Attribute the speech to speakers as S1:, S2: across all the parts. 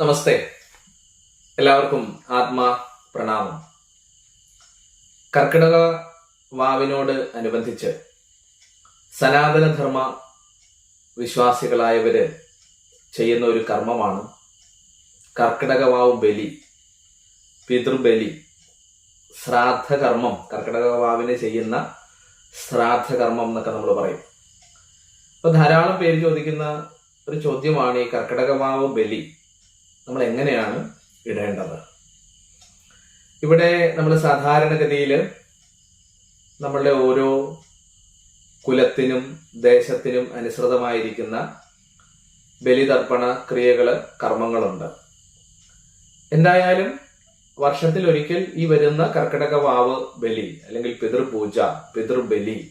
S1: നമസ്തേ. എല്ലാവർക്കും ആത്മാ പ്രണാമം. കർക്കിടക വാവിനോട് അനുബന്ധിച്ച് സനാതനധർമ്മ വിശ്വാസികളായവര് ചെയ്യുന്ന ഒരു കർമ്മമാണ് കർക്കിടക വാവ് ബലി പിതൃബലി ശ്രാദ്ധകർമ്മം. കർക്കിടക വാവിന് ചെയ്യുന്ന ശ്രാദ്ധകർമ്മം എന്നൊക്കെ നമ്മൾ പറയും. അപ്പൊ ധാരാളം പേര് ചോദിക്കുന്ന ഒരു ചോദ്യമാണ് ഈ കർക്കിടക വാവ് ബലി. നമ്മൾ എങ്ങനെയാണ് ഇടേണ്ടത്? ഇവിടെ നമ്മൾ സാധാരണഗതിയിൽ നമ്മളുടെ ഓരോ കുലത്തിനും ദേശത്തിനും അനുസൃതമായിരിക്കുന്ന ബലിതർപ്പണ ക്രിയകൾ കർമ്മങ്ങളുണ്ട്. എന്തായാലും വർഷത്തിൽ ഒരിക്കൽ ഈ വരുന്ന കർക്കിടക വാവ് ബലി അല്ലെങ്കിൽ പിതൃപൂജ പിതൃബലി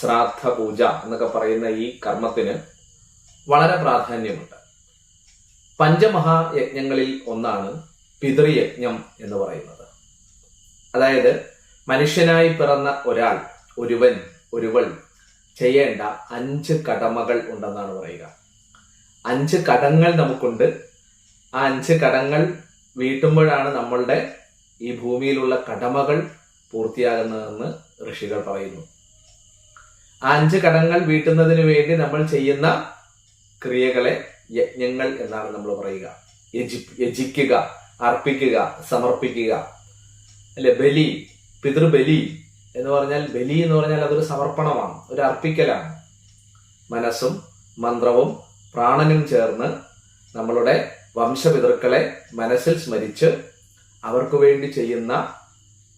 S1: ശ്രാദ്ധ പൂജ എന്നൊക്കെ പറയുന്ന ഈ കർമ്മത്തിന് വളരെ പ്രാധാന്യമുണ്ട്. പഞ്ചമഹായജ്ഞങ്ങളിൽ ഒന്നാണ് പിതൃയജ്ഞം എന്ന് പറയുന്നത്. അതായത് മനുഷ്യനായി പിറന്ന ഒരാൾ ഒരുവൻ ഒരുവൾ ചെയ്യേണ്ട അഞ്ച് കടമകൾ ഉണ്ടെന്നാണ് പറയുക. അഞ്ച് കടങ്ങൾ നമുക്കുണ്ട്. ആ അഞ്ച് കടങ്ങൾ വീട്ടുമ്പോഴാണ് നമ്മളുടെ ഈ ഭൂമിയിലുള്ള കടമകൾ പൂർത്തിയാകുന്നതെന്ന് ഋഷികൾ പറയുന്നു. ആ അഞ്ച് കടങ്ങൾ വീട്ടുന്നതിന് വേണ്ടി നമ്മൾ ചെയ്യുന്ന ക്രിയകളെ യജ്ഞങ്ങൾ എന്നാണ് നമ്മൾ പറയുക. യജി യജിക്കുക അർപ്പിക്കുക സമർപ്പിക്കുക. അല്ലെ ബലി പിതൃബലി എന്ന് പറഞ്ഞാൽ ബലി എന്ന് പറഞ്ഞാൽ അതൊരു സമർപ്പണമാണ് ഒരു അർപ്പിക്കലാണ്. മനസ്സും മന്ത്രവും പ്രാണനും ചേർന്ന് നമ്മളുടെ വംശപിതൃക്കളെ മനസ്സിൽ സ്മരിച്ച് അവർക്ക് വേണ്ടി ചെയ്യുന്ന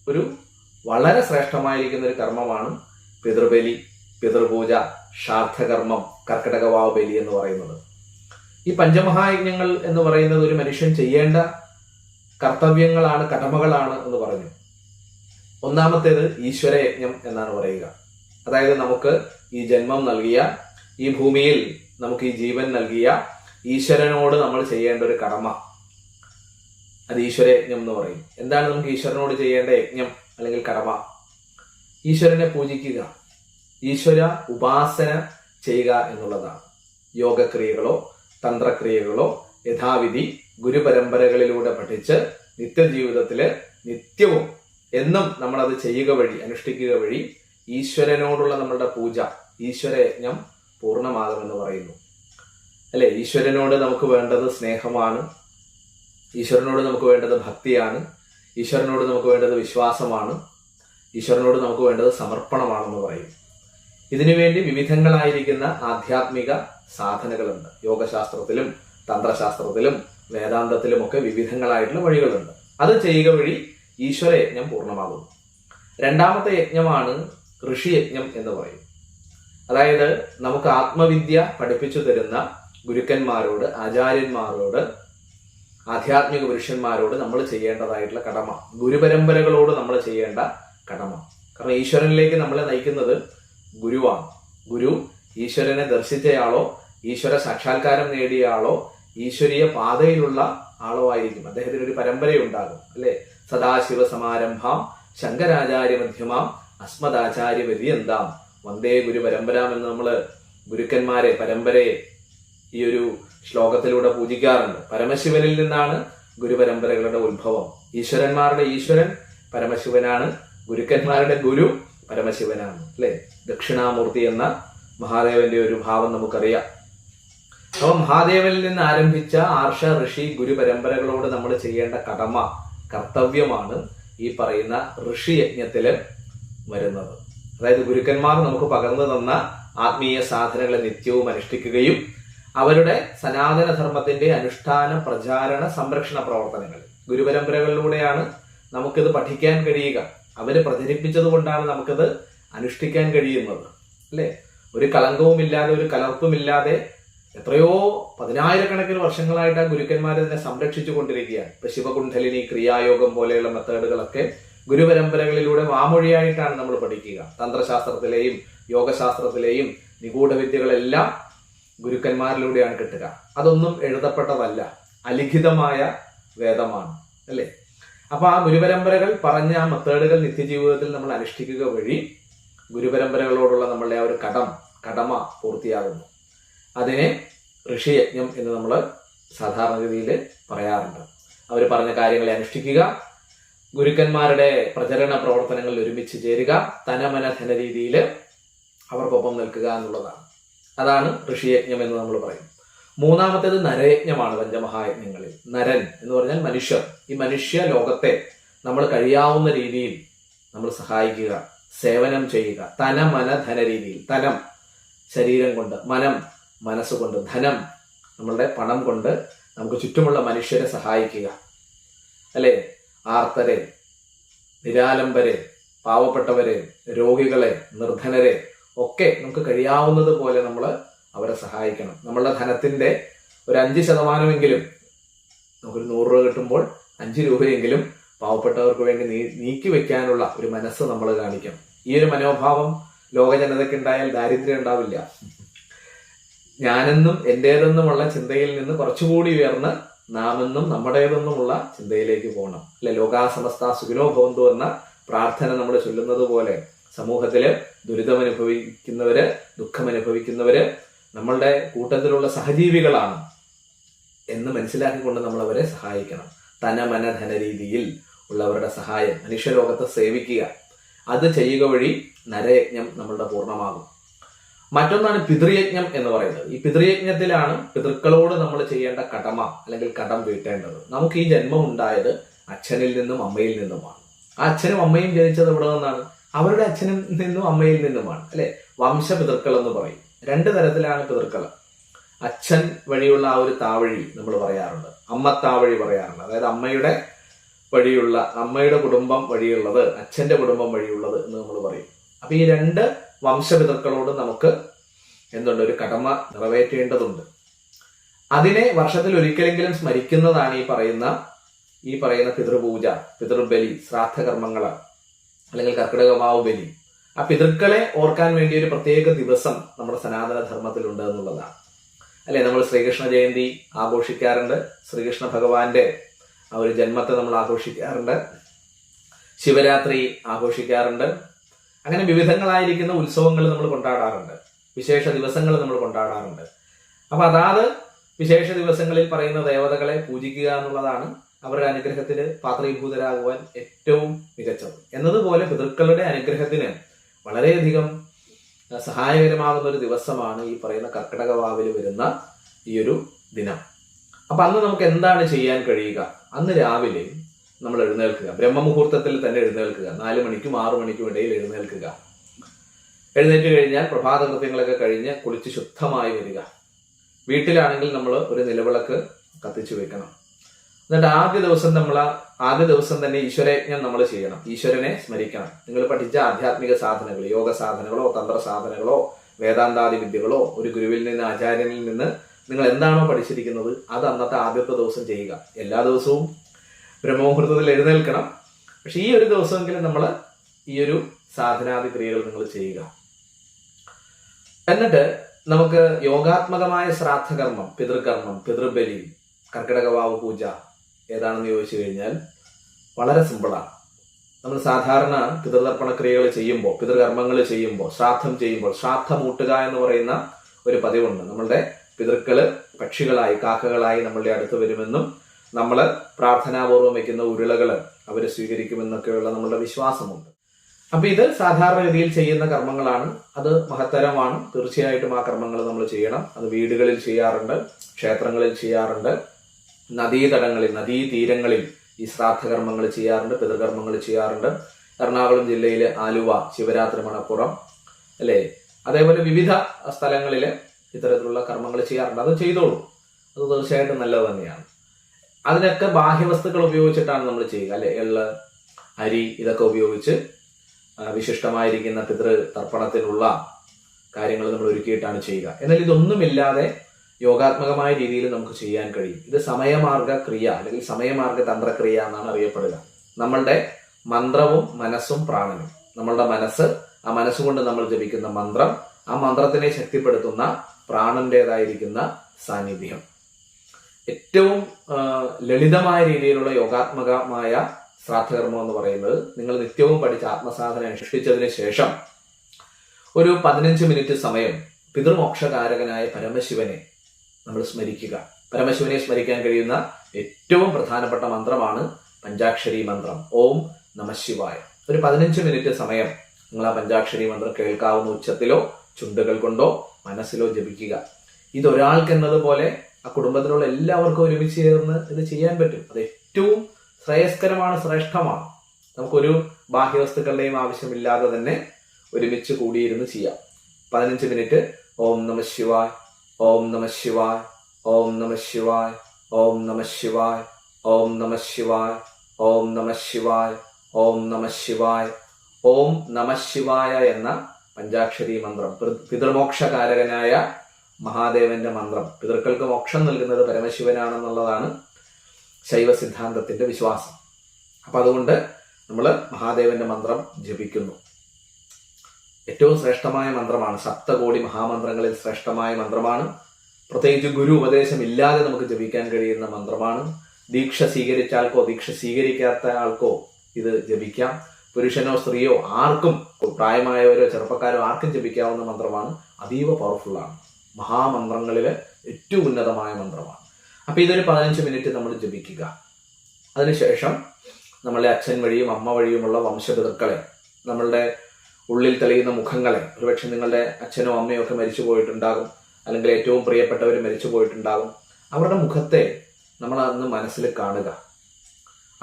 S1: ഒരു വളരെ ശ്രേഷ്ഠമായിരിക്കുന്ന ഒരു കർമ്മമാണ് പിതൃബലി പിതൃപൂജ ശാർദ്ധകർമ്മം കർക്കിടകവാവ് ബലി എന്ന് പറയുന്നത്. ഈ പഞ്ചമഹായജ്ഞങ്ങൾ എന്ന് പറയുന്നത് ഒരു മനുഷ്യൻ ചെയ്യേണ്ട കർത്തവ്യങ്ങളാണ് കടമകളാണ് എന്ന് പറഞ്ഞു. ഒന്നാമത്തേത് ഈശ്വരയജ്ഞം എന്നാണ് പറയുക. അതായത് നമുക്ക് ഈ ജന്മം നൽകിയ ഈ ഭൂമിയിൽ നമുക്ക് ഈ ജീവൻ നൽകിയ ഈശ്വരനോട് നമ്മൾ ചെയ്യേണ്ട ഒരു കടമ. അത് ഈശ്വരയജ്ഞം എന്ന് പറയും. എന്താണ് നമുക്ക് ഈശ്വരനോട് ചെയ്യേണ്ട യജ്ഞം അല്ലെങ്കിൽ കടമ? ഈശ്വരനെ പൂജിക്കുക. ഈശ്വര ഉപാസന ചെയ്യുക എന്നുള്ളതാണ്. യോഗക്രിയകളോ തന്ത്രക്രിയകളോ യഥാവിധി ഗുരുപരമ്പരകളിലൂടെ പഠിച്ച് നിത്യജീവിതത്തിൽ നിത്യവും എന്നും നമ്മളത് ചെയ്യുക വഴി അനുഷ്ഠിക്കുക വഴി ഈശ്വരനോടുള്ള നമ്മളുടെ പൂജ ഈശ്വരയജ്ഞം പൂർണമാകുമെന്ന് പറയുന്നു. അല്ലെ? ഈശ്വരനോട് നമുക്ക് വേണ്ടത് സ്നേഹമാണ്. ഈശ്വരനോട് നമുക്ക് വേണ്ടത് ഭക്തിയാണ്. ഈശ്വരനോട് നമുക്ക് വേണ്ടത് വിശ്വാസമാണ്. ഈശ്വരനോട് നമുക്ക് വേണ്ടത് സമർപ്പണമാണെന്ന് പറയും. ഇതിനുവേണ്ടി വിവിധങ്ങളായിരിക്കുന്ന ആധ്യാത്മിക സാധനകളുണ്ട്. യോഗശാസ്ത്രത്തിലും തന്ത്രശാസ്ത്രത്തിലും വേദാന്തത്തിലും ഒക്കെ വിവിധങ്ങളായിട്ടുള്ള വഴികളുണ്ട്. അത് ചെയ്യുക വഴി ഈശ്വര യജ്ഞം പൂർണമാകുന്നു. രണ്ടാമത്തെ യജ്ഞമാണ് ഋഷിയജ്ഞം എന്ന് പറയും. അതായത് നമുക്ക് ആത്മവിദ്യ പഠിപ്പിച്ചു തരുന്ന ഗുരുക്കന്മാരോട് ആചാര്യന്മാരോട് ആധ്യാത്മിക പുരുഷന്മാരോട് നമ്മൾ ചെയ്യേണ്ടതായിട്ടുള്ള കടമ. ഗുരുപരമ്പരകളോട് നമ്മൾ ചെയ്യേണ്ട കടമ. കാരണം ഈശ്വരനിലേക്ക് നമ്മളെ നയിക്കുന്നത് ഗുരുവാണ്. ഗുരു ഈശ്വരനെ ദർശിച്ചയാളോ ഈശ്വര സാക്ഷാത്കാരം നേടിയ ആളോ ഈശ്വരീയ പാതയിലുള്ള ആളോ ആയിരിക്കും അദ്ദേഹത്തിന് ഒരു പരമ്പരയുണ്ടാകും അല്ലെ? സദാശിവ സമാരംഭാം ശങ്കരാചാര്യ മധ്യമാം അസ്മദാചാര്യ വ്യതിയന്താം വന്ദേ ഗുരു പരമ്പരാം എന്ന് നമ്മൾ ഗുരുക്കന്മാരെ പരമ്പരയെ ഈ ഒരു ശ്ലോകത്തിലൂടെ പൂജിക്കാറുണ്ട്. പരമശിവനിൽ നിന്നാണ് ഗുരുപരമ്പരകളുടെ ഉത്ഭവം. ഈശ്വരന്മാരുടെ ഈശ്വരൻ പരമശിവനാണ് ഗുരുക്കന്മാരുടെ ഗുരു പരമശിവനാണ് അല്ലെ? ദക്ഷിണാമൂർത്തി എന്ന മഹാദേവന്റെ ഒരു ഭാവം നമുക്കറിയാം. അപ്പൊ മഹാദേവനിൽ നിന്ന് ആരംഭിച്ച ആർഷ ഋഷി ഗുരു പരമ്പരകളോട് നമ്മൾ ചെയ്യേണ്ട കടമ കർത്തവ്യമാണ് ഈ പറയുന്ന ഋഷി യജ്ഞത്തിൽ വരുന്നത്. അതായത് ഗുരുക്കന്മാർ നമുക്ക് പകർന്നു തന്ന ആത്മീയ സാധനങ്ങളെ നിത്യവും അനുഷ്ഠിക്കുകയും അവരുടെ സനാതന ധർമ്മത്തിന്റെ അനുഷ്ഠാന പ്രചാരണ സംരക്ഷണ പ്രവർത്തനങ്ങൾ. ഗുരുപരമ്പരകളിലൂടെയാണ് നമുക്കിത് പഠിക്കാൻ കഴിയുക. അവർ പ്രചരിപ്പിച്ചത് കൊണ്ടാണ് നമുക്കിത് അനുഷ്ഠിക്കാൻ കഴിയുന്നത്. അല്ലെ? ഒരു കളങ്കവുമില്ലാതെ ഒരു കലർപ്പുമില്ലാതെ എത്രയോ പതിനായിരക്കണക്കിന് വർഷങ്ങളായിട്ട് ആ ഗുരുക്കന്മാർ തന്നെ സംരക്ഷിച്ചു കൊണ്ടിരിക്കുകയാണ് ഇപ്പൊ ശിവകുണ്ഠലിനി ക്രിയായോഗം പോലെയുള്ള മെത്തേഡുകളൊക്കെ ഗുരുപരമ്പരകളിലൂടെ വാമൊഴിയായിട്ടാണ് നമ്മൾ പഠിക്കുക. തന്ത്രശാസ്ത്രത്തിലെയും യോഗശാസ്ത്രത്തിലെയും നിഗൂഢവിദ്യകളെല്ലാം ഗുരുക്കന്മാരിലൂടെയാണ് കിട്ടുക. അതൊന്നും എഴുതപ്പെട്ടതല്ല അലിഖിതമായ വേദമാണ് അല്ലേ? അപ്പൊ ആ ഗുരുപരമ്പരകൾ പറഞ്ഞ ആ മെത്തേഡുകൾ നിത്യജീവിതത്തിൽ നമ്മൾ അനുഷ്ഠിക്കുക വഴി ഗുരുപരമ്പരകളോടുള്ള നമ്മളുടെ ആ ഒരു കടം കടമ പൂർത്തിയാകുന്നു. അതിനെ ഋഷിയജ്ഞം എന്ന് നമ്മൾ സാധാരണഗതിയിൽ പറയാറുണ്ട്. അവർ പറഞ്ഞ കാര്യങ്ങളെ അനുഷ്ഠിക്കുക ഗുരുക്കന്മാരുടെ പ്രചരണ പ്രവർത്തനങ്ങളിൽ ഒരുമിച്ച് ചേരുക തനമന ധന രീതിയിൽ അവർക്കൊപ്പം നിൽക്കുക എന്നുള്ളതാണ്. അതാണ് ഋഷിയജ്ഞം എന്ന് നമ്മൾ പറയും. മൂന്നാമത്തേത് നരയജ്ഞമാണ് പഞ്ചമഹായജ്ഞങ്ങളിൽ. നരൻ എന്ന് പറഞ്ഞാൽ മനുഷ്യർ. ഈ മനുഷ്യ ലോകത്തെ നമ്മൾ കഴിയാവുന്ന രീതിയിൽ നമ്മൾ സഹായിക്കുക സേവനം ചെയ്യുക തന മന ധന രീതിയിൽ തനം. ശരീരം കൊണ്ട് മനം മനസ്സുകൊണ്ട് ധനം നമ്മളുടെ പണം കൊണ്ട് നമുക്ക് ചുറ്റുമുള്ള മനുഷ്യരെ സഹായിക്കുക. അല്ലെ? ആർത്തരെ നിരാലംബരെ പാവപ്പെട്ടവരെ രോഗികളെ നിർധനരെ ഒക്കെ നമുക്ക് കഴിയാവുന്നത് പോലെ നമ്മൾ അവരെ സഹായിക്കണം. നമ്മളുടെ ധനത്തിന്റെ ഒരു അഞ്ച് ശതമാനമെങ്കിലും നമുക്കൊരു നൂറ് രൂപ കിട്ടുമ്പോൾ അഞ്ച് രൂപയെങ്കിലും പാവപ്പെട്ടവർക്ക് വേണ്ടി നീക്കി വെക്കാനുള്ള ഒരു മനസ്സ് നമ്മൾ കാണിക്കണം. ഈ ഒരു മനോഭാവം ലോക ജനതയ്ക്ക് ഉണ്ടായാൽ ദാരിദ്ര്യം ഉണ്ടാവില്ല. ഞാനെന്നും എന്റേതെന്നുമുള്ള ചിന്തയിൽ നിന്ന് കുറച്ചുകൂടി ഉയർന്ന് നാമെന്നും നമ്മുടേതെന്നുമുള്ള ചിന്തയിലേക്ക് പോകണം. അല്ലെ ലോകാസമസ്ത സുഖിനോ ഭവന്തു എന്ന പ്രാർത്ഥന നമ്മൾ ചൊല്ലുന്നത് പോലെ സമൂഹത്തിൽ ദുരിതം അനുഭവിക്കുന്നവര് ദുഃഖം അനുഭവിക്കുന്നവര് നമ്മളുടെ കൂട്ടത്തിലുള്ള സഹജീവികളാണ് എന്ന് മനസ്സിലാക്കിക്കൊണ്ട് നമ്മൾ അവരെ സഹായിക്കണം. തനമനധന മന ധന രീതിയിൽ ഉള്ളവരുടെ സഹായം. മനുഷ്യലോകത്തെ സേവിക്കുക. അത് ചെയ്യുക വഴി നരയജ്ഞം നമ്മളുടെ പൂർണമാകും. മറ്റൊന്നാണ് പിതൃയജ്ഞം എന്ന് പറയുന്നത്. ഈ പിതൃയജ്ഞത്തിലാണ് പിതൃക്കളോട് നമ്മൾ ചെയ്യേണ്ട കടമ അല്ലെങ്കിൽ കടം വീട്ടേണ്ടത്. നമുക്ക് ഈ ജന്മം ഉണ്ടായത് അച്ഛനിൽ നിന്നും അമ്മയിൽ നിന്നുമാണ്. ആ അച്ഛനും അമ്മയും ജനിച്ചത് എവിടെ നിന്നാണ്? അവരുടെ അച്ഛനിൽ നിന്നും അമ്മയിൽ നിന്നുമാണ്. അല്ലെ? വംശ പിതൃക്കൾ എന്ന് പറയും. രണ്ട് തരത്തിലാണ് പിതൃക്കൾ അച്ഛൻ വഴിയുള്ള ആ ഒരു താവഴി നമ്മൾ പറയാറുണ്ട്. അമ്മ താവഴി പറയാറുണ്ട്. അതായത് അമ്മയുടെ വഴിയുള്ള അമ്മയുടെ കുടുംബം വഴിയുള്ളത് അച്ഛന്റെ കുടുംബം വഴിയുള്ളത് എന്ന് നമ്മൾ പറയും. അപ്പൊ ഈ രണ്ട് വംശപിതൃക്കളോട് നമുക്ക് എന്തുണ്ട്? ഒരു കടമ നിറവേറ്റേണ്ടതുണ്ട്. അതിനെ വർഷത്തിൽ ഒരിക്കലെങ്കിലും സ്മരിക്കുന്നതാണ് ഈ പറയുന്ന ഈ പറയുന്ന പിതൃപൂജ പിതൃബലി ശ്രാദ്ധകർമ്മങ്ങൾ അല്ലെങ്കിൽ കർക്കിടകമാവ് ബലി. ആ പിതൃക്കളെ ഓർക്കാൻ വേണ്ടി ഒരു പ്രത്യേക ദിവസം നമ്മുടെ സനാതന ധർമ്മത്തിലുണ്ട് എന്നുള്ളതാണ്. അല്ലെ? നമ്മൾ ശ്രീകൃഷ്ണ ജയന്തി ആഘോഷിക്കാറുണ്ട്. ശ്രീകൃഷ്ണ ഭഗവാന്റെ ആ ഒരു ജന്മത്തെ നമ്മൾ ആഘോഷിക്കാറുണ്ട്. ശിവരാത്രി ആഘോഷിക്കാറുണ്ട്. അങ്ങനെ വിവിധങ്ങളായിരിക്കുന്ന ഉത്സവങ്ങൾ നമ്മൾ കൊണ്ടാടാറുണ്ട്. വിശേഷ ദിവസങ്ങൾ നമ്മൾ കൊണ്ടാടാറുണ്ട്. അപ്പൊ അതാത് വിശേഷ ദിവസങ്ങളിൽ പറയുന്ന ദേവതകളെ പൂജിക്കുക എന്നുള്ളതാണ് അവരുടെ അനുഗ്രഹത്തിന് പാത്രീഭൂതരാകുവാൻ ഏറ്റവും മികച്ചത്. എന്നതുപോലെ പിതൃക്കളുടെ അനുഗ്രഹത്തിന് വളരെയധികം സഹായകരമാകുന്ന ഒരു ദിവസമാണ് ഈ പറയുന്ന കർക്കിടക വാവിൽ വരുന്ന ഈ ഒരു ദിനം. അപ്പൊ അന്ന് നമുക്ക് എന്താണ് ചെയ്യാൻ കഴിയുക? അന്ന് രാവിലെ നമ്മൾ എഴുന്നേൽക്കുക. ബ്രഹ്മമുഹൂർത്തത്തിൽ തന്നെ എഴുന്നേൽക്കുക. നാല് മണിക്കും ആറു മണിക്കും ഇടയിൽ എഴുന്നേൽക്കുക. എഴുന്നേറ്റ് കഴിഞ്ഞാൽ പ്രഭാത കൃത്യങ്ങളൊക്കെ കഴിഞ്ഞ് കുളിച്ച് ശുദ്ധമായി വരിക. വീട്ടിലാണെങ്കിൽ നമ്മൾ ഒരു നിലവിളക്ക് കത്തിച്ചു വെക്കണം. എന്നിട്ട് ആദ്യ ദിവസം നമ്മൾ ആദ്യ ദിവസം തന്നെ ഈശ്വരയജ്ഞം നമ്മൾ ചെയ്യണം. ഈശ്വരനെ സ്മരിക്കണം. നിങ്ങൾ പഠിച്ച ആധ്യാത്മിക സാധനങ്ങൾ യോഗ സാധനങ്ങളോ തന്ത്ര സാധനങ്ങളോ വേദാന്താദി വിദ്യകളോ ഒരു ഗുരുവിൽ നിന്ന് ആചാര്യനിൽ നിന്ന് നിങ്ങൾ എന്താണോ പഠിച്ചിരിക്കുന്നത് അത് അന്നത്തെ ആദ്യത്തെ ദിവസം ചെയ്യുക. എല്ലാ ദിവസവും ബ്രഹ്മമുഹൂർത്തത്തിൽ എഴുന്നേൽക്കണം. പക്ഷെ ഈ ഒരു ദിവസമെങ്കിലും നമ്മൾ ഈ ഒരു സാധനാദി ക്രിയകൾ നിങ്ങൾ ചെയ്യുക. എന്നിട്ട് നമുക്ക് യോഗാത്മകമായ ശ്രാദ്ധകർമ്മം പിതൃകർമ്മം പിതൃബലി കർക്കിടകവാവ് പൂജ ഏതാണെന്ന് ചോദിച്ചു കഴിഞ്ഞാൽ വളരെ സിമ്പിളാണ്. നമ്മൾ സാധാരണ പിതൃതർപ്പണ ക്രിയകൾ ചെയ്യുമ്പോൾ പിതൃകർമ്മങ്ങൾ ചെയ്യുമ്പോൾ ശ്രാദ്ധം ചെയ്യുമ്പോൾ ശ്രാദ്ധം മൂട്ടുക എന്ന് പറയുന്ന ഒരു പതിവുണ്ട്. നമ്മളുടെ പിതൃക്കൾ പക്ഷികളായി കാക്കകളായി നമ്മളുടെ അടുത്ത് വരുമെന്നും നമ്മൾ പ്രാർത്ഥനാപൂർവം വയ്ക്കുന്ന ഉരുളകൾ അവർ സ്വീകരിക്കുമെന്നൊക്കെയുള്ള നമ്മളുടെ വിശ്വാസമുണ്ട്. അപ്പൊ ഇത് സാധാരണഗതിയിൽ ചെയ്യുന്ന കർമ്മങ്ങളാണ്. അത് മഹത്തരമാണ്. തീർച്ചയായിട്ടും ആ കർമ്മങ്ങൾ നമ്മൾ ചെയ്യണം. അത് വീടുകളിൽ ചെയ്യാറുണ്ട് ക്ഷേത്രങ്ങളിൽ ചെയ്യാറുണ്ട് നദീതടങ്ങളിൽ നദീതീരങ്ങളിൽ ഈ ശ്രാദ്ധകർമ്മങ്ങൾ ചെയ്യാറുണ്ട് പിതൃകർമ്മങ്ങൾ ചെയ്യാറുണ്ട്. എറണാകുളം ജില്ലയിലെ ആലുവ ശിവരാത്രി മണപ്പുറം അല്ലേ? അതേപോലെ വിവിധ സ്ഥലങ്ങളിൽ ഇത്തരത്തിലുള്ള കർമ്മങ്ങൾ ചെയ്യാറുണ്ട്. അത് ചെയ്തോളൂ. അത് തീർച്ചയായിട്ടും നല്ലത് തന്നെയാണ്. അതിനൊക്കെ ബാഹ്യവസ്തുക്കൾ ഉപയോഗിച്ചിട്ടാണ് നമ്മൾ ചെയ്യുക അല്ലെ? എള്ള് അരി ഇതൊക്കെ ഉപയോഗിച്ച് വിശിഷ്ടമായിരിക്കുന്ന പിതൃ തർപ്പണത്തിനുള്ള കാര്യങ്ങൾ നമ്മൾ ഒരുക്കിയിട്ടാണ് ചെയ്യുക. എന്നാൽ ഇതൊന്നുമില്ലാതെ യോഗാത്മകമായ രീതിയിൽ നമുക്ക് ചെയ്യാൻ കഴിയും. ഇത് സമയമാർഗ ക്രിയ അല്ലെങ്കിൽ സമയമാർഗ തന്ത്രക്രിയ എന്നാണ് അറിയപ്പെടുക. നമ്മളുടെ മന്ത്രവും മനസ്സും പ്രാണനും. നമ്മളുടെ മനസ്സ് ആ മനസ്സുകൊണ്ട് നമ്മൾ ജപിക്കുന്ന മന്ത്രം ആ മന്ത്രത്തിനെ ശക്തിപ്പെടുത്തുന്ന പ്രാണന്റേതായിരിക്കുന്ന സാന്നിധ്യം. ഏറ്റവും ലളിതമായ രീതിയിലുള്ള യോഗാത്മകമായ ശ്രാദ്ധകർമ്മം എന്ന് പറയുന്നത് നിങ്ങൾ നിത്യവും പഠിച്ച ആത്മസാധന അനുഷ്ഠിച്ചതിന് ശേഷം ഒരു പതിനഞ്ച് മിനിറ്റ് സമയം പിതൃമോക്ഷകാരകനായ പരമശിവനെ നമ്മൾ സ്മരിക്കുക. പരമശിവനെ സ്മരിക്കാൻ കഴിയുന്ന ഏറ്റവും പ്രധാനപ്പെട്ട മന്ത്രമാണ് പഞ്ചാക്ഷരി മന്ത്രം. ഓം നമശിവായ ഒരു പതിനഞ്ച് മിനിറ്റ് സമയം നിങ്ങൾ ആ പഞ്ചാക്ഷരി മന്ത്രം കേൾക്കാവുന്ന ഉച്ചത്തിലോ ചുണ്ടുകൾ കൊണ്ടോ മനസ്സിലോ ജപിക്കുക. ഇതൊരാൾക്ക് എന്നതുപോലെ ആ കുടുംബത്തിലുള്ള എല്ലാവർക്കും ഒരുമിച്ച് ചേർന്ന് ഇത് ചെയ്യാൻ പറ്റും. അത് ഏറ്റവും ശ്രേയസ്കരമാണ് ശ്രേഷ്ഠമാണ്. നമുക്കൊരു ബാഹ്യവസ്തുക്കളുടെയും ആവശ്യമില്ലാതെ തന്നെ ഒരുമിച്ച് കൂടിയിരുന്ന് ചെയ്യാം. പതിനഞ്ച് മിനിറ്റ്. ഓം നമ ശിവായ്. ഓം നമ ശിവായ്. ഓം നമ ശിവായ്. ഓം നമ ശിവായ്. ഓം നമ ശിവായ്. ഓം നമ ശിവായ്. ഓം നമ ശിവായ്. ഓം നമ ശിവായ എന്ന പഞ്ചാക്ഷരി മന്ത്രം. പിതൃ- പിതൃമോക്ഷകാരകനായ മഹാദേവന്റെ മന്ത്രം. പിതൃക്കൾക്ക് മോക്ഷം നൽകുന്നത് പരമശിവനാണെന്നുള്ളതാണ് ശൈവ സിദ്ധാന്തത്തിന്റെ വിശ്വാസം. അപ്പൊ അതുകൊണ്ട് നമ്മൾ മഹാദേവന്റെ മന്ത്രം ജപിക്കുന്നു. ഏറ്റവും ശ്രേഷ്ഠമായ മന്ത്രമാണ്. സപ്തകോടി മഹാമന്ത്രങ്ങളിൽ ശ്രേഷ്ഠമായ മന്ത്രമാണ്. പ്രത്യേകിച്ച് ഗുരു ഉപദേശം ഇല്ലാതെ നമുക്ക് ജപിക്കാൻ കഴിയുന്ന മന്ത്രമാണ്. ദീക്ഷ സ്വീകരിച്ച ആൾക്കോ ദീക്ഷ സ്വീകരിക്കാത്ത ആൾക്കോ ഇത് ജപിക്കാം. പുരുഷനോ സ്ത്രീയോ ആർക്കും പ്രായമായവരോ ചെറുപ്പക്കാരോ ആർക്കും ജപിക്കാവുന്ന മന്ത്രമാണ് അതീവ പവർഫുൾ ആണ്. മഹാമന്ത്രങ്ങളിൽ ഏറ്റവും ഉന്നതമായ മന്ത്രമാണ്. അപ്പൊ ഇതൊരു പതിനഞ്ച് മിനിറ്റ് നമ്മൾ ജപിക്കുക. അതിനുശേഷം നമ്മളെ അച്ഛൻ വഴിയും അമ്മ വഴിയുമുള്ള വംശപിതൃക്കളെ നമ്മളുടെ ഉള്ളിൽ തെളിയുന്ന മുഖങ്ങളെ ഒരുപക്ഷെ നിങ്ങളുടെ അച്ഛനോ അമ്മയോ ഒക്കെ മരിച്ചു പോയിട്ടുണ്ടാകും അല്ലെങ്കിൽ ഏറ്റവും പ്രിയപ്പെട്ടവർ മരിച്ചു പോയിട്ടുണ്ടാകും അവരുടെ മുഖത്തെ നമ്മൾ അന്ന് മനസ്സിൽ കാണുക.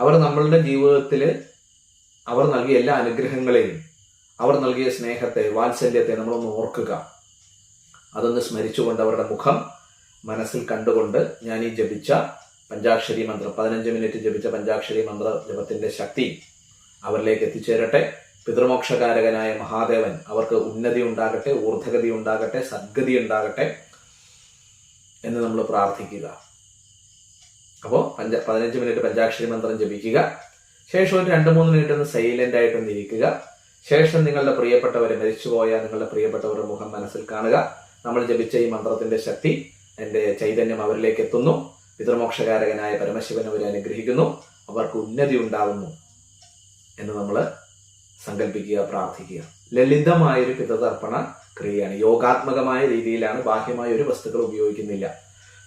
S1: അവർ നമ്മളുടെ ജീവിതത്തിൽ അവർ നൽകിയ എല്ലാ അനുഗ്രഹങ്ങളെയും അവർ നൽകിയ സ്നേഹത്തെ വാത്സല്യത്തെ നമ്മളൊന്ന് ഓർക്കുക. അതൊന്ന് സ്മരിച്ചുകൊണ്ട് അവരുടെ മുഖം മനസ്സിൽ കണ്ടുകൊണ്ട് ഞാൻ ഈ ജപിച്ച പഞ്ചാക്ഷരി മന്ത്രം പതിനഞ്ച് മിനിറ്റ് ജപിച്ച പഞ്ചാക്ഷരി മന്ത്ര ജപത്തിന്റെ ശക്തി അവരിലേക്ക് എത്തിച്ചേരട്ടെ. പിതൃമോക്ഷകാരകനായ മഹാദേവൻ അവർക്ക് ഉന്നതി ഉണ്ടാകട്ടെ ഊർധഗതി ഉണ്ടാകട്ടെ സദ്ഗതി ഉണ്ടാകട്ടെ എന്ന് നമ്മൾ പ്രാർത്ഥിക്കുക. അപ്പോൾ പഞ്ച പതിനഞ്ച് മിനിറ്റ് പഞ്ചാക്ഷരി മന്ത്രം ജപിക്കുക. ശേഷം ഒരു രണ്ട് മൂന്ന് മിനിറ്റ് ഒന്ന് സൈലന്റ് ആയിട്ടൊന്ന് ഇരിക്കുക. ശേഷം നിങ്ങളുടെ പ്രിയപ്പെട്ടവരെ മരിച്ചുപോയ നിങ്ങളുടെ പ്രിയപ്പെട്ടവരുടെ മുഖം മനസ്സിൽ കാണുക. നമ്മൾ ജപിച്ച ഈ മന്ത്രത്തിന്റെ ശക്തി എന്റെ ചൈതന്യം അവരിലേക്ക് എത്തുന്നു. പിതൃമോക്ഷകാരകനായ പരമശിവൻ അവരെ അനുഗ്രഹിക്കുന്നു. അവർക്ക് ഉന്നതി ഉണ്ടാകുന്നു എന്ന് നമ്മൾ സങ്കല്പിക്കുക പ്രാർത്ഥിക്കുക. ലളിതമായൊരു പിതൃതർപ്പണ ക്രിയയാണ്. യോഗാത്മകമായ രീതിയിലാണ് ബാഹ്യമായ ഒരു വസ്തുക്കൾ ഉപയോഗിക്കുന്നില്ല.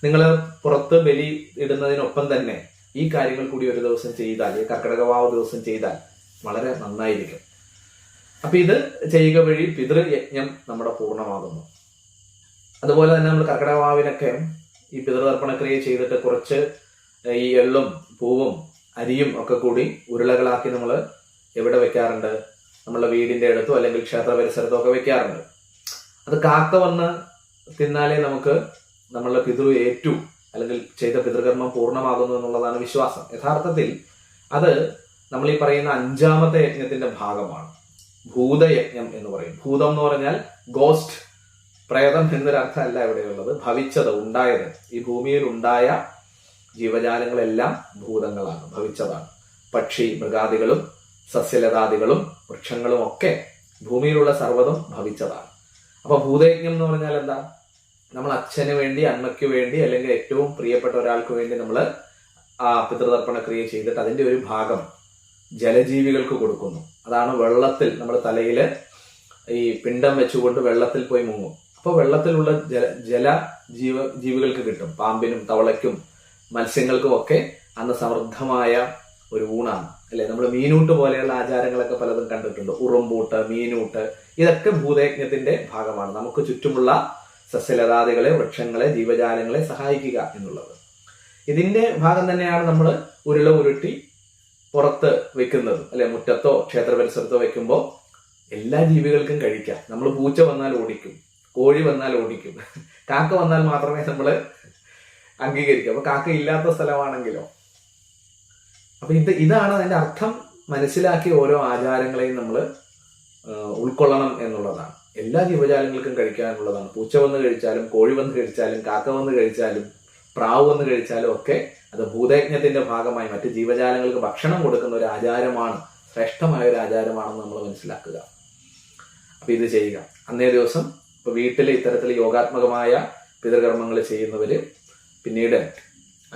S1: നിങ്ങൾ പുറത്ത് ബലി ഇടുന്നതിനൊപ്പം തന്നെ ഈ കാര്യങ്ങൾ കൂടി ഒരു ദിവസം ചെയ്താൽ ഈ കർക്കിടകവാവ് ദിവസം ചെയ്താൽ വളരെ നന്നായിരിക്കും. അപ്പൊ ഇത് ചെയ്യുക വഴി പിതൃയജ്ഞം നമ്മുടെ പൂർണമാകുന്നു. അതുപോലെ തന്നെ നമ്മൾ കർക്കിടകവാവിനൊക്കെ ഈ പിതൃതർപ്പണക്രിയ ചെയ്തിട്ട് കുറച്ച് ഈ എള്ളും പൂവും അരിയും ഒക്കെ കൂടി ഉരുളകളാക്കി നമ്മൾ എവിടെ വെക്കാറുണ്ട്? നമ്മളെ വീടിന്റെ അടുത്തോ അല്ലെങ്കിൽ ക്ഷേത്ര പരിസരത്തോ ഒക്കെ വെക്കാറുണ്ട്. അത് കാക്ക വന്ന് തിന്നാലേ നമുക്ക് നമ്മളുടെ പിതൃ ഏറ്റു. അല്ലെങ്കിൽ ചെയ്ത പിതൃകർമ്മം പൂർണമാകുന്നു എന്നുള്ളതാണ് വിശ്വാസം. യഥാർത്ഥത്തിൽ അത് നമ്മൾ ഈ പറയുന്ന അഞ്ചാമത്തെ യജ്ഞത്തിന്റെ ഭാഗമാണ്. ഭൂതയജ്ഞം എന്ന് പറയും. ഭൂതം എന്ന് പറഞ്ഞാൽ ഗോസ്റ്റ് പ്രേതം എന്നൊരർത്ഥമല്ല ഇവിടെയുള്ളത്. ഭവിച്ചത് ഉണ്ടായത്. ഈ ഭൂമിയിൽ ഉണ്ടായ ജീവജാലങ്ങളെല്ലാം ഭൂതങ്ങളാണ് ഭവിച്ചതാണ്. പക്ഷി മൃഗാദികളും സസ്യലതാദികളും വൃക്ഷങ്ങളും ഒക്കെ ഭൂമിയിലുള്ള സർവതും ഭവിച്ചതാണ്. അപ്പൊ ഭൂതയജ്ഞം എന്ന് പറഞ്ഞാൽ എന്താ? നമ്മൾ അച്ഛന് വേണ്ടി അമ്മയ്ക്ക് വേണ്ടി അല്ലെങ്കിൽ ഏറ്റവും പ്രിയപ്പെട്ട ഒരാൾക്ക് വേണ്ടി നമ്മൾ ആ പിതൃതർപ്പണ ക്രിയ ചെയ്തിട്ട് അതിന്റെ ഒരു ഭാഗം ജലജീവികൾക്ക് കൊടുക്കുന്നു. അതാണ് വെള്ളത്തിൽ നമ്മൾ തലയിൽ ഈ പിണ്ടം വെച്ചുകൊണ്ട് വെള്ളത്തിൽ പോയി മുങ്ങും. അപ്പോൾ വെള്ളത്തിലുള്ള ജല ജല ജീവ ജീവികൾക്ക് കിട്ടും. പാമ്പിനും തവളയ്ക്കും മത്സ്യങ്ങൾക്കും ഒക്കെ അന്ന് സമൃദ്ധമായ ഒരു ഊണാണ്. അല്ലെ? നമ്മൾ മീനൂട്ട് പോലെയുള്ള ആചാരങ്ങളൊക്കെ പലതും കണ്ടിട്ടുണ്ട്. ഉറുമ്പൂട്ട് മീനൂട്ട് ഇതൊക്കെ ഭൂതയജ്ഞത്തിന്റെ ഭാഗമാണ്. നമുക്ക് ചുറ്റുമുള്ള സസ്യലതാദികളെ വൃക്ഷങ്ങളെ ജീവജാലങ്ങളെ സഹായിക്കുക എന്നുള്ളത്. ഇതിന്റെ ഭാഗം തന്നെയാണ് നമ്മൾ ഉരുള ഉരുട്ടി പുറത്ത് വെക്കുന്നത്. അല്ലെ മുറ്റത്തോ ക്ഷേത്ര പരിസരത്തോ വെക്കുമ്പോൾ എല്ലാ ജീവികൾക്കും കഴിക്കാം. നമ്മൾ പൂച്ച വന്നാൽ ഓടിക്കും കോഴി വന്നാൽ ഓടിക്കും കാക്ക വന്നാൽ മാത്രമേ നമ്മൾ അംഗീകരിക്കൂ. അപ്പൊ കാക്ക ഇല്ലാത്ത സ്ഥലമാണെങ്കിലോ. അപ്പൊ ഇത് ഇതാണ് അതിന്റെ അർത്ഥം മനസ്സിലാക്കി ഓരോ ആചാരങ്ങളെയും നമ്മൾ ഉൾക്കൊള്ളണം എന്നുള്ളതാണ്. എല്ലാ ജീവജാലങ്ങൾക്കും കഴിക്കാനുള്ളതാണ്. പൂച്ച വന്ന് കഴിച്ചാലും കോഴി വന്ന് കഴിച്ചാലും കാക്ക വന്ന് കഴിച്ചാലും പ്രാവ് വന്ന് കഴിച്ചാലും ഒക്കെ അത് ഭൂതയജ്ഞത്തിന്റെ ഭാഗമായി മറ്റ് ജീവജാലങ്ങൾക്ക് ഭക്ഷണം കൊടുക്കുന്ന ഒരു ആചാരമാണ് ശ്രേഷ്ഠമായ ഒരു ആചാരമാണെന്ന് നമ്മൾ മനസ്സിലാക്കുക. അപ്പൊ ഇത് ചെയ്യുക. അന്നേ ദിവസം ഇപ്പൊ വീട്ടിൽ ഇത്തരത്തിൽ യോഗാത്മകമായ പിതൃകർമ്മങ്ങൾ ചെയ്യുന്നവര് പിന്നീട്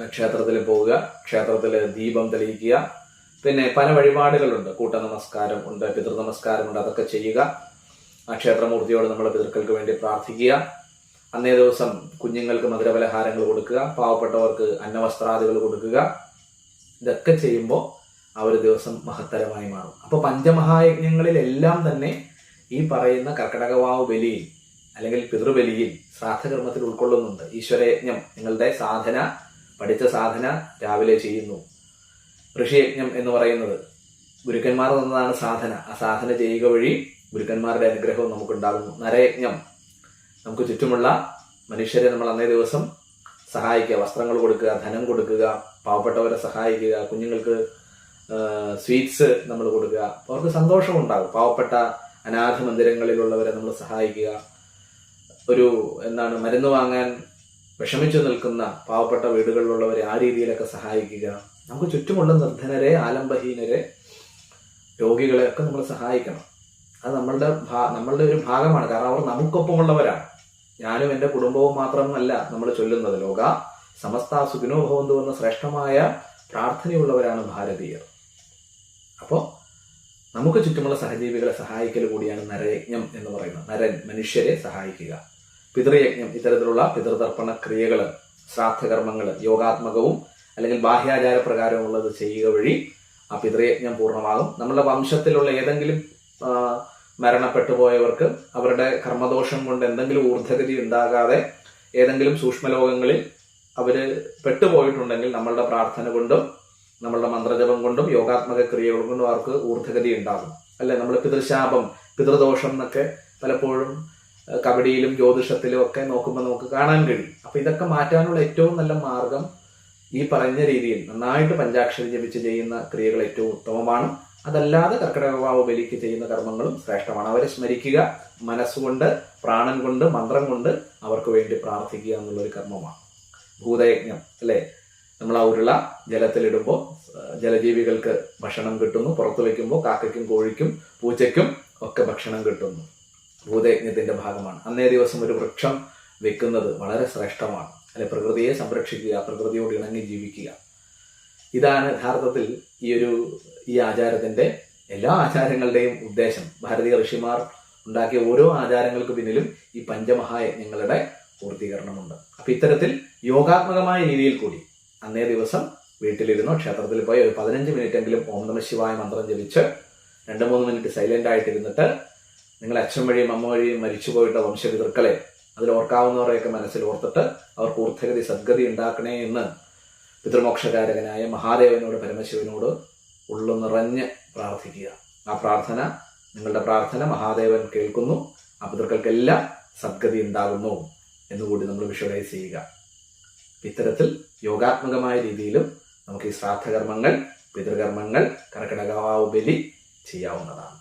S1: ക്ഷേത്രത്തിൽ പോവുക ക്ഷേത്രത്തിൽ ദീപം തെളിയിക്കുക. പിന്നെ പല വഴിപാടുകളുണ്ട്. കൂട്ട നമസ്കാരം ഉണ്ട് പിതൃ നമസ്കാരമുണ്ട് അതൊക്കെ ചെയ്യുക. ആ ക്ഷേത്രമൂർത്തിയോട് നമ്മുടെ പിതൃക്കൾക്ക് വേണ്ടി പ്രാർത്ഥിക്കുക. അന്നേ ദിവസം കുഞ്ഞുങ്ങൾക്ക് മധുരപലഹാരങ്ങൾ കൊടുക്കുക. പാവപ്പെട്ടവർക്ക് അന്നവസ്ത്രാദികൾ കൊടുക്കുക. ഇതൊക്കെ ചെയ്യുമ്പോൾ ആ ഒരു ദിവസം മഹത്തരമായി മാറും. അപ്പൊ പഞ്ചമഹായജ്ഞങ്ങളിലെല്ലാം തന്നെ ഈ പറയുന്ന കർക്കടകവാവ് ബലിയിൽ അല്ലെങ്കിൽ പിതൃബലിയിൽ ശ്രാദ്ധകർമ്മത്തിൽ ഉൾക്കൊള്ളുന്നുണ്ട്. ഈശ്വരയജ്ഞം നിങ്ങളുടെ സാധന പഠിച്ച സാധന രാവിലെ ചെയ്യുന്നു. ഋഷിയജ്ഞം എന്ന് പറയുന്നത് ഗുരുക്കന്മാർ തന്നതാണ് സാധന. ആ സാധന ചെയ്യുക വഴി ഗുരുക്കന്മാരുടെ അനുഗ്രഹവും നമുക്കുണ്ടാകുന്നു. നരയജ്ഞം. നമുക്ക് ചുറ്റുമുള്ള മനുഷ്യരെ നമ്മൾ അന്നേ ദിവസം സഹായിക്കുക. വസ്ത്രങ്ങൾ കൊടുക്കുക ധനം കൊടുക്കുക പാവപ്പെട്ടവരെ സഹായിക്കുക കുഞ്ഞുങ്ങൾക്ക് സ്വീറ്റ്സ് നമ്മൾ കൊടുക്കുക. അവർക്ക് സന്തോഷമുണ്ടാകും പാവപ്പെട്ട അനാഥ മന്ദിരങ്ങളിലുള്ളവരെ നമ്മൾ സഹായിക്കുക. ഒരു എന്താണ് മരുന്ന് വാങ്ങാൻ വിഷമിച്ചു നിൽക്കുന്ന പാവപ്പെട്ട വീടുകളിലുള്ളവരെ ആ രീതിയിലൊക്കെ സഹായിക്കുക. നമുക്ക് ചുറ്റുമുള്ള നിർധനരെ ആലംബഹീനരെ രോഗികളെയൊക്കെ നമ്മൾ സഹായിക്കണം. അത് നമ്മളുടെ നമ്മളുടെ ഒരു ഭാഗമാണ്. കാരണം അവർ നമുക്കൊപ്പമുള്ളവരാണ്. ഞാനും എന്റെ കുടുംബവും മാത്രമല്ല നമ്മൾ ചൊല്ലുന്നത്. ലോക സമസ്ത സുഖിനോഭവം തോന്നുന്ന ശ്രേഷ്ഠമായ പ്രാർത്ഥനയുള്ളവരാണ് ഭാരതീയർ. അപ്പോൾ നമുക്ക് ചുറ്റുമുള്ള സഹജീവികളെ സഹായിക്കൽ കൂടിയാണ് നരയജ്ഞം എന്ന് പറയുന്നത്. നരൻ മനുഷ്യരെ സഹായിക്കുക. പിതൃയജ്ഞം ഇത്തരത്തിലുള്ള പിതൃതർപ്പണ ക്രിയകൾ ശ്രാദ്ധകർമ്മങ്ങൾ യോഗാത്മകവും അല്ലെങ്കിൽ ബാഹ്യാചാര പ്രകാരമുള്ളത് ചെയ്യുക വഴി ആ പിതൃയജ്ഞം പൂർണമാകും. നമ്മളുടെ വംശത്തിലുള്ള ഏതെങ്കിലും മരണപ്പെട്ടു പോയവർക്ക് അവരുടെ കർമ്മദോഷം കൊണ്ട് എന്തെങ്കിലും ഊർധഗതി ഉണ്ടാകാതെ ഏതെങ്കിലും സൂക്ഷ്മലോകങ്ങളിൽ അവർ പെട്ടുപോയിട്ടുണ്ടെങ്കിൽ നമ്മളുടെ പ്രാർത്ഥന കൊണ്ടും നമ്മളുടെ മന്ത്രജപം കൊണ്ടും യോഗാത്മക ക്രിയകൾ കൊണ്ടും അവർക്ക് ഊർധഗതി ഉണ്ടാകും. അല്ലെ? നമ്മൾ പിതൃശാപം പിതൃദോഷം എന്നൊക്കെ പലപ്പോഴും കബഡിയിലും ജ്യോതിഷത്തിലും ഒക്കെ നോക്കുമ്പോൾ നമുക്ക് കാണാൻ കഴിയും. അപ്പൊ ഇതൊക്കെ മാറ്റാനുള്ള ഏറ്റവും നല്ല മാർഗം ഈ പറഞ്ഞ രീതിയിൽ നന്നായിട്ട് പഞ്ചാക്ഷരി ജപിച്ച് ചെയ്യുന്ന ക്രിയകൾ ഏറ്റവും ഉത്തമമാണ്. അതല്ലാതെ കർക്കിടകവാവ് ബലിക്ക് ചെയ്യുന്ന കർമ്മങ്ങളും ശ്രേഷ്ഠമാണ്. അവരെ സ്മരിക്കുക മനസ്സുകൊണ്ട് പ്രാണൻ കൊണ്ട് മന്ത്രം കൊണ്ട് അവർക്ക് വേണ്ടി പ്രാർത്ഥിക്കുക എന്നുള്ളൊരു കർമ്മമാണ്. ഭൂതയജ്ഞം അല്ലെ? നമ്മൾ ആ ഉരുള ജലത്തിലിടുമ്പോൾ ജലജീവികൾക്ക് ഭക്ഷണം കിട്ടുന്നു. പുറത്തു വയ്ക്കുമ്പോൾ കാക്കയ്ക്കും കോഴിക്കും പൂച്ചയ്ക്കും ഒക്കെ ഭക്ഷണം കിട്ടുന്നു. ഭൂതയജ്ഞത്തിന്റെ ഭാഗമാണ്. അന്നേ ദിവസം ഒരു വൃക്ഷം വെക്കുന്നത് വളരെ ശ്രേഷ്ഠമാണ്. അല്ലെ പ്രകൃതിയെ സംരക്ഷിക്കുക പ്രകൃതിയോട് ഇണങ്ങി ജീവിക്കുക. ഇതാണ് യഥാർത്ഥത്തിൽ ഈ ഒരു ഈ ആചാരത്തിന്റെ എല്ലാ ആചാരങ്ങളുടെയും ഉദ്ദേശം. ഭാരതീയ ഋഷിമാർ ഉണ്ടാക്കിയ ഓരോ ആചാരങ്ങൾക്ക് പിന്നിലും ഈ പഞ്ചമഹായജ്ഞങ്ങളുടെ പൂർത്തീകരണമുണ്ട്. അപ്പൊ ഇത്തരത്തിൽ യോഗാത്മകമായ രീതിയിൽ കൂടി അന്നേ ദിവസം വീട്ടിലിരുന്നോ ക്ഷേത്രത്തിൽ പോയി ഒരു പതിനഞ്ച് മിനിറ്റ് എങ്കിലും ഓം നമ ശിവായ മന്ത്രം ജപിച്ച് രണ്ട് മൂന്ന് മിനിറ്റ് സൈലന്റ് ആയിട്ടിരുന്നിട്ട് നിങ്ങൾ അച്ഛൻ വഴിയും അമ്മ വഴിയും മരിച്ചുപോയിട്ട വംശപിതൃക്കളെ അതിൽ ഓർക്കാവുന്നവരെയൊക്കെ മനസ്സിൽ ഓർത്തിട്ട് അവർക്ക് ഊർദ്ധഗതി സദ്ഗതി ഉണ്ടാക്കണേ എന്ന് പിതൃമോക്ഷകാരകനായ മഹാദേവനോട് പരമശിവനോട് ഉള്ളു നിറഞ്ഞ് പ്രാർത്ഥിക്കുക. ആ പ്രാർത്ഥന നിങ്ങളുടെ പ്രാർത്ഥന മഹാദേവൻ കേൾക്കുന്നു. ആ പിതൃക്കൾക്കെല്ലാം സദ്ഗതി ഉണ്ടാകുന്നു എന്നുകൂടി നമ്മൾ വിഷ്വലൈസ് ചെയ്യുക. ഇത്തരത്തിൽ യോഗാത്മകമായ രീതിയിലും നമുക്ക് ഈ ശ്രാദ്ധകർമ്മങ്ങൾ പിതൃകർമ്മങ്ങൾ കർക്കിടകാവ് ബലി ചെയ്യാവുന്നതാണ്.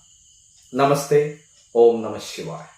S1: നമസ്തേ. ഓം നമ ശിവായ.